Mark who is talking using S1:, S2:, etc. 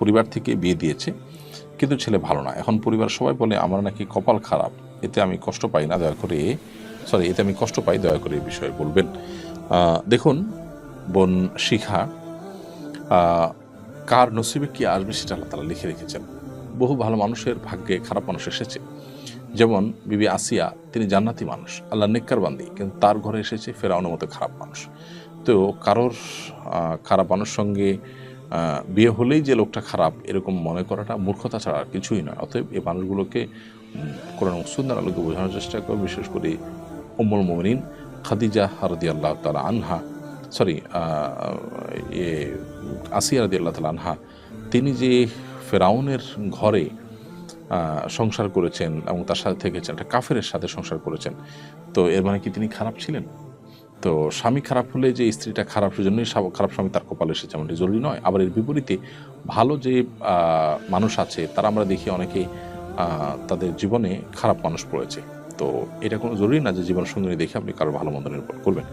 S1: পরিবার থেকে বিয়ে দিয়েছে, কিন্তু ছেলে ভালো না। এখন পরিবার সবাই বলে, আমার নাকি কপাল খারাপ। এতে আমি কষ্ট পাই না, দয়া করে সরি এতে আমি কষ্ট পাই, দয়া করে এই বিষয়ে বলবেন। দেখুন, বোন শিখা কার নসিবে কি আসবে সেটা আল্লাহ তালা লিখে রেখেছেন। বহু ভালো মানুষের ভাগ্যে খারাপ মানুষ এসেছে। যেমন বিবি আসিয়া, তিনি জান্নাতি মানুষ, আল্লাহ নেককার বান্দি, কিন্তু তার ঘরে এসেছে ফেরাউনের মতো খারাপ মানুষ। তো কারোর খারাপ মানুষ সঙ্গে বিয়ে হলেই যে লোকটা খারাপ এরকম মনে করাটা মূর্খতা ছাড়া আর কিছুই নয়। অতএব এই মানুষগুলোকে কোরআন সুন্দর আলোকে বোঝানোর চেষ্টা করে বিশেষ করে উম্মুল মোমিনিন খাদিজা রাদি আল্লাহ তালা আনহা, সরি এ, আসিয়া রাদি আল্লাহ তালা আনহা, তিনি যে ফেরাউনের ঘরে সংসার করেছেন এবং তার সাথে থেকেছেন, একটা কাফেরের সাথে সংসার করেছেন, তো এর মানে কি তিনি খারাপ ছিলেন? তো স্বামী খারাপ হলে যে স্ত্রীটা খারাপ, সেজন্যই খারাপ স্বামী তার কপালে এসেছে, এমনটি জরুরি নয়। আবার এর বিপরীতে ভালো যে মানুষ আছে, তারা আমরা দেখি অনেকে তাদের জীবনে খারাপ মানুষ পড়েছে। তো এটা কোনো জরুরি না যে জীবন সুন্দরী দেখে আপনি কারও ভালো মন্দ নির্ভর করবেন।